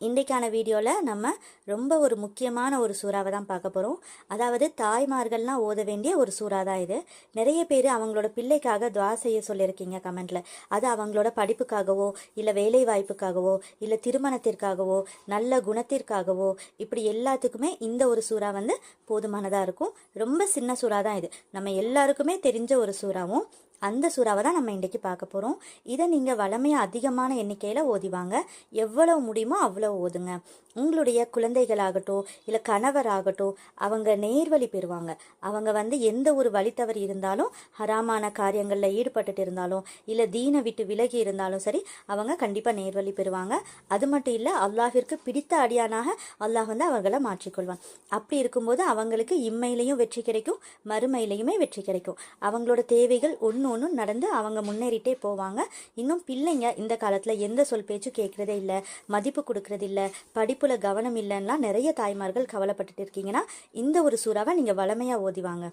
இன்றைக்கான வீடியோவில் நம்ம ரொம்ப ஒரு முக்கியமான ஒரு சூறாவை தான் பார்க்க போகிறோம் அதாவது தாய்மார்கள்லாம் ஓத வேண்டிய ஒரு சூறா தான் இது. நிறைய பேர் அவங்களோட பிள்ளைக்காக துவா செய்ய சொல்லியிருக்கீங்க கமெண்ட்டில் அது அவங்களோட படிப்புக்காகவோ இல்லை வேலை வாய்ப்புக்காகவோ இல்லை திருமணத்திற்காகவோ நல்ல குணத்திற்காகவோ இப்படி எல்லாத்துக்குமே இந்த ஒரு சூறா வந்து போதுமானதாக இருக்கும். ரொம்ப சின்ன சூறா தான் இது. நம்ம எல்லாருக்குமே தெரிஞ்ச ஒரு சூறாவும் அந்த சூறாவை தான் நம்ம இன்றைக்கி பார்க்க போகிறோம் இதை நீங்கள் வளமையாக அதிகமான எண்ணிக்கையில் ஓதிவாங்க எவ்வளோ முடியுமோ அவ்வளோ ஓதுங்க? உங்களுடைய குழந்தைகளாகட்டும் இல்லை கணவராகட்டும் அவங்க நேர்வழி பெறுவாங்க. அவங்க வந்து எந்த ஒரு வழித்தவறு இருந்தாலும் ஹராமான காரியங்களில் ஈடுபட்டுட்டு இருந்தாலும் இல்லை தீனை விட்டு விலகி இருந்தாலும் சரி அவங்க கண்டிப்பாக நேர்வழி பெறுவாங்க. அது மட்டும் இல்லை அல்லாஹிற்கு பிடித்த அடியானாக அல்லாஹ் வந்து அவர்களை மாற்றிக்கொள்வான். அப்படி இருக்கும்போது அவங்களுக்கு இம்மையிலையும் வெற்றி கிடைக்கும் மறுமையிலையுமே வெற்றி கிடைக்கும். அவங்களோட தேவைகள் ஒன்று ஒன்று நடந்து அவங்க முன்னேறிட்டே போவாங்க. இன்னும் பிள்ளைங்க இந்த காலத்தில் எந்த சொல் பேச்சும் கேட்குறதே இல்லை மதிப்பு கொடுக்கறது இல்லை படிப்புல கவனம் இல்லைன்னா நிறைய தாய்மார்கள் கவலைப்பட்டுட்டு இருக்கீங்கன்னா இந்த ஒரு சூறாவை நீங்கள் வளமையாக ஓதிவாங்க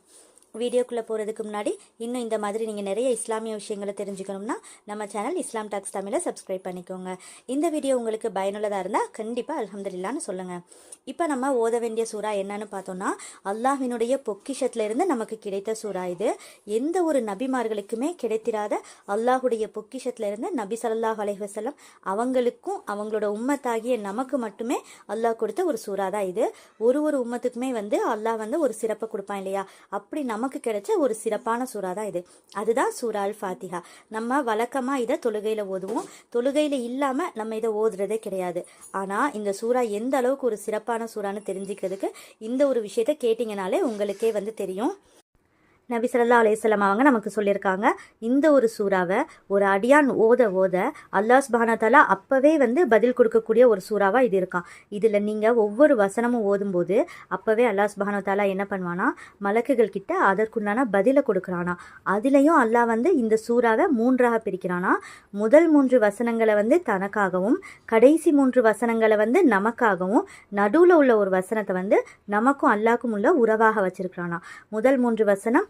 வீடியோக்குள்ளே போகிறதுக்கு முன்னாடி இன்னும் இந்த மாதிரி நீங்கள் நிறைய இஸ்லாமிய விஷயங்களை தெரிஞ்சுக்கணும்னா நம்ம சேனல் இஸ்லாம் டாக்ஸ் தமிழை சப்ஸ்கிரைப் பண்ணிக்கோங்க. இந்த வீடியோ உங்களுக்கு பயனுள்ளதாக இருந்தால் கண்டிப்பாக அலமதுல்லான்னு சொல்லுங்கள் இப்போ நம்ம ஓத வேண்டிய சூறா என்னன்னு பார்த்தோம்னா அல்லாஹினுடைய பொக்கிஷத்துலேருந்து நமக்கு கிடைத்த சூறா இது. எந்த ஒரு நபிமார்களுக்குமே கிடைத்திராத அல்லாஹுடைய பொக்கிஷத்துலேருந்து நபி சல்லாஹ் அலைஹசல்லம் அவங்களுக்கும் அவங்களோட உம்மத்தாகிய நமக்கு மட்டுமே அல்லாஹ் கொடுத்த ஒரு சூறா தான் இது. ஒரு ஒரு உம்மத்துக்குமே வந்து அல்லாஹ் வந்து ஒரு சிறப்பை கொடுப்பான் இல்லையா? அப்படி நமக்கு கிடைச்ச ஒரு சிறப்பான சூறா தான் இது. அதுதான் சூரா அல் ஃபாத்திஹா. நம்ம வழக்கமாக இதை தொழுகையில் ஓதுவோம். தொழுகையில் இல்லாமல் நம்ம இதை ஓதுறதே கிடையாது. ஆனால் இந்த சூறா எந்த அளவுக்கு ஒரு சிறப்பான சூறான்னு தெரிஞ்சுக்கிறதுக்கு இந்த ஒரு விஷயத்த கேட்டிங்கனாலே உங்களுக்கே வந்து தெரியும். நபி சல்லா அலையம் அவங்க நமக்கு சொல்லியிருக்காங்க. இந்த ஒரு சூறாவை ஒரு அடியான் ஓத ஓத அல்லாஸ் சுபானத்தாலா அப்போவே வந்து பதில் கொடுக்கக்கூடிய ஒரு சூறாவாக இது இருக்கான். இதில் நீங்கள் ஒவ்வொரு வசனமும் ஓதும்போது அப்போவே அல்லாஹ் சுபானத்தாலா என்ன பண்ணுவானா? மலக்குகள் கிட்ட அதற்குண்டான பதிலை கொடுக்குறானா. அதுலேயும் அல்லாஹ் வந்து இந்த சூறாவை மூன்றாக பிரிக்கிறானா. முதல் மூன்று வசனங்களை வந்து தனக்காகவும் கடைசி மூன்று வசனங்களை வந்து நமக்காகவும் நடுவில் உள்ள ஒரு வசனத்தை வந்து நமக்கும் அல்லாக்கும் உள்ள உறவாக வச்சிருக்கிறானா. முதல் மூன்று வசனம்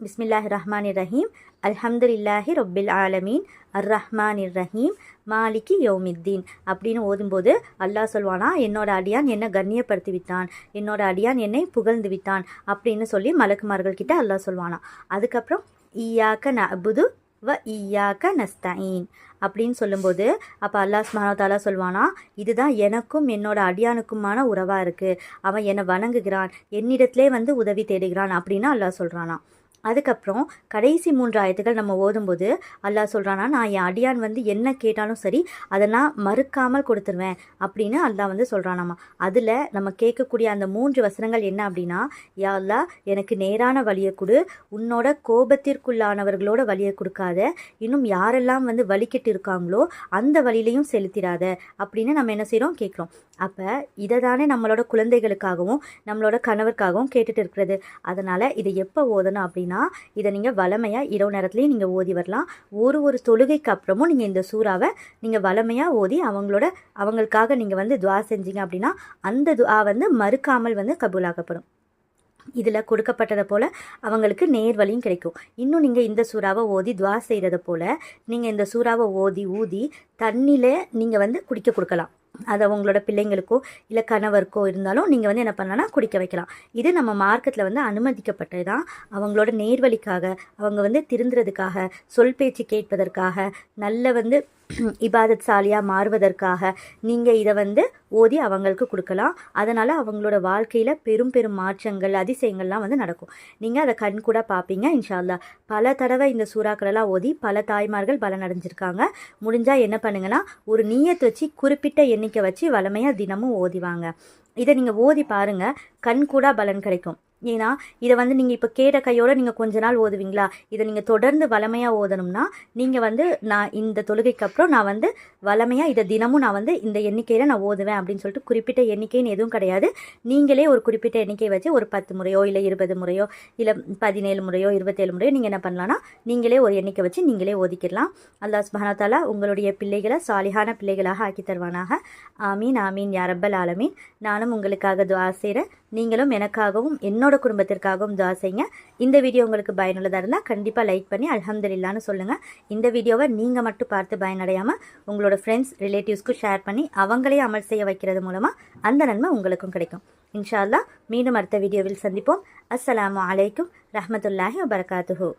பிஸ்மில்லாஹ் ரஹ்மான் ரஹீம் அல்ஹம்துலில்லாஹி ரொப்பில் ஆலமீன் அர் ரஹ்மான் ரஹீம் மாலிக்கு யோமித்தீன் அப்படின்னு ஓதும்போது அல்லாஹ் சொல்வானா என்னோட அடியான் என்னை கண்ணியப்படுத்தி விட்டான் என்னோட அடியான் என்னை புகழ்ந்து விட்டான். அப்படின்னு சொல்லி மலக்குமார்கள் கிட்ட அல்லாஹ் சொல்வானா. அதுக்கப்புறம் ஈயாக்க நபுது வ ஈயாக்க நஸ்தீன் அப்படின்னு சொல்லும்போது அப்போ அல்லாஹ் சுமானத்தாலா சொல்வானா இதுதான் எனக்கும் என்னோட அடியானுக்குமான உறவாக இருக்குது அவன் என்னை வணங்குகிறான். என்னிடத்திலே வந்து உதவி தேடுகிறான். அப்படின்னு அல்லாஹ் சொல்கிறானா அதுக்கப்புறம் கடைசி மூன்று ஆயத்துகள் நம்ம ஓதும்போது அல்லாஹ் சொல்கிறானா நான் என் அடியான் வந்து என்ன கேட்டாலும் சரி அதை நான் மறுக்காமல் கொடுத்துருவேன் அப்படின்னு அல்லாஹ் வந்து சொல்கிறானாமா அதில் நம்ம கேட்கக்கூடிய அந்த மூன்று வசனங்கள் என்ன அப்படின்னா யா அல்லா எனக்கு நேரான வழியை கொடு உன்னோட கோபத்திற்குள்ளானவர்களோட வழியை கொடுக்காத இன்னும் யாரெல்லாம் வந்து வலிக்கிட்டு இருக்காங்களோ அந்த வழியிலையும் செலுத்திடாத அப்படின்னு நம்ம என்ன செய்கிறோம் கேட்குறோம். அப்போ இதை தானே நம்மளோட குழந்தைகளுக்காகவும் நம்மளோட கணவருக்காகவும் கேட்டுட்டு இருக்கிறது. அதனால் இதை எப்போ ஓதணும் அப்படின்னா இதை நீங்கள் வளமையாக இரவு நேரத்துலேயும் நீங்கள் ஓதி வரலாம். ஒரு ஒரு தொழுகைக்கு அப்புறமும் நீங்கள் இந்த சூறாவை நீங்கள் வளமையாக ஓதி அவங்களோட அவங்களுக்காக நீங்கள் வந்து துவா செஞ்சீங்க அப்படின்னா அந்த துவா வந்து மறுக்காமல் வந்து கபூலாக்கப்படும். இதில் கொடுக்கப்பட்டதை போல் அவங்களுக்கு நேர்வழியும் கிடைக்கும். இன்னும் நீங்கள் இந்த சூறாவை ஓதி துவா செய்கிறத போல் நீங்கள் இந்த சூறாவை ஓதி ஊதி தண்ணியில் நீங்கள் வந்து குடிக்க கொடுக்கலாம். அதை உங்களோட பிள்ளைங்களுக்கோ இல்லை கணவருக்கோ இருந்தாலும் நீங்கள் வந்து என்ன பண்ணலாம்னா குடிக்க வைக்கலாம். இது நம்ம மார்க்கத்தில் வந்து அனுமதிக்கப்பட்டது தான் அவங்களோட நேர்வழிக்காக அவங்க வந்து திருந்துறதுக்காக சொல் பேச்சு கேட்பதற்காக நல்ல வந்து இபாதத் சாலியாக மாறுவதற்காக நீங்கள் இதை வந்து ஓதி அவங்களுக்கு கொடுக்கலாம். அதனால் அவங்களோட வாழ்க்கையில் பெரும் பெரும் மாற்றங்கள் அதிசயங்கள்லாம் வந்து நடக்கும். நீங்கள் அதை கண் கூட பார்ப்பீங்க இன்ஷால்லா பல தடவை இந்த சூறாக்களெல்லாம் ஓதி பல தாய்மார்கள் பலன் அடைஞ்சிருக்காங்க முடிஞ்சால் என்ன பண்ணுங்கன்னா ஒரு நீயத்தை வச்சு குறிப்பிட்ட எண்ணிக்கை வச்சு வளமையாக தினமும் ஓதிவாங்க. இதை நீங்கள் ஓதி பாருங்கள் கண் கூட பலன் கிடைக்கும். ஏன்னா இதை வந்து நீங்கள் இப்போ கேட்ட கையோடு நீங்கள் கொஞ்ச நாள் ஓதுவீங்களா? இதை நீங்கள் தொடர்ந்து வளமையாக ஓதணும்னா நீங்கள் வந்து நான் இந்த தொழுகைக்கு அப்புறம் நான் வந்து வளமையாக இதை தினமும் நான் வந்து இந்த எண்ணிக்கையில் நான் ஓதுவேன் அப்படின்னு சொல்லிட்டு குறிப்பிட்ட எண்ணிக்கைன்னு எதுவும் கிடையாது. நீங்களே ஒரு குறிப்பிட்ட எண்ணிக்கை வச்சு ஒரு பத்து முறையோ இல்லை இருபது முறையோ இல்லை பதினேழு முறையோ இருபத்தேழு முறையோ நீங்கள் என்ன பண்ணலாம்னா நீங்களே ஒரு எண்ணிக்கை வச்சு நீங்களே ஓதிக்கிடலாம். அல்லா சுபஹானத்தாலா உங்களுடைய பிள்ளைகளை சாலிகான பிள்ளைகளாக ஆக்கி தருவானாக. ஆமீன் ஆமீன் யாரப்பல் ஆலமீன். நானும் உங்களுக்காக துவா செய்கிறேன் நீங்களும் எனக்காகவும் என்னோட குடும்பத்திற்காகவும் துவா செய்யுங்க. இந்த வீடியோ உங்களுக்கு பயனுள்ளதாக இருந்தால் கண்டிப்பாக லைக் பண்ணி அல்ஹம்துலில்லான்னு சொல்லுங்கள் இந்த வீடியோவை நீங்கள் மட்டும் பார்த்து பயனடையாமல் உங்களோட ஃப்ரெண்ட்ஸ் ரிலேட்டிவ்ஸ்க்கும் ஷேர் பண்ணி அவங்களே அமல் செய்ய வைக்கிறது மூலமாக அந்த நன்மை உங்களுக்கும் கிடைக்கும். இன்ஷா மீண்டும் அடுத்த வீடியோவில் சந்திப்போம். அஸ்ஸலாமு அலைக்கும் ரஹமத்துல்லாஹி வபரகாத்துஹு.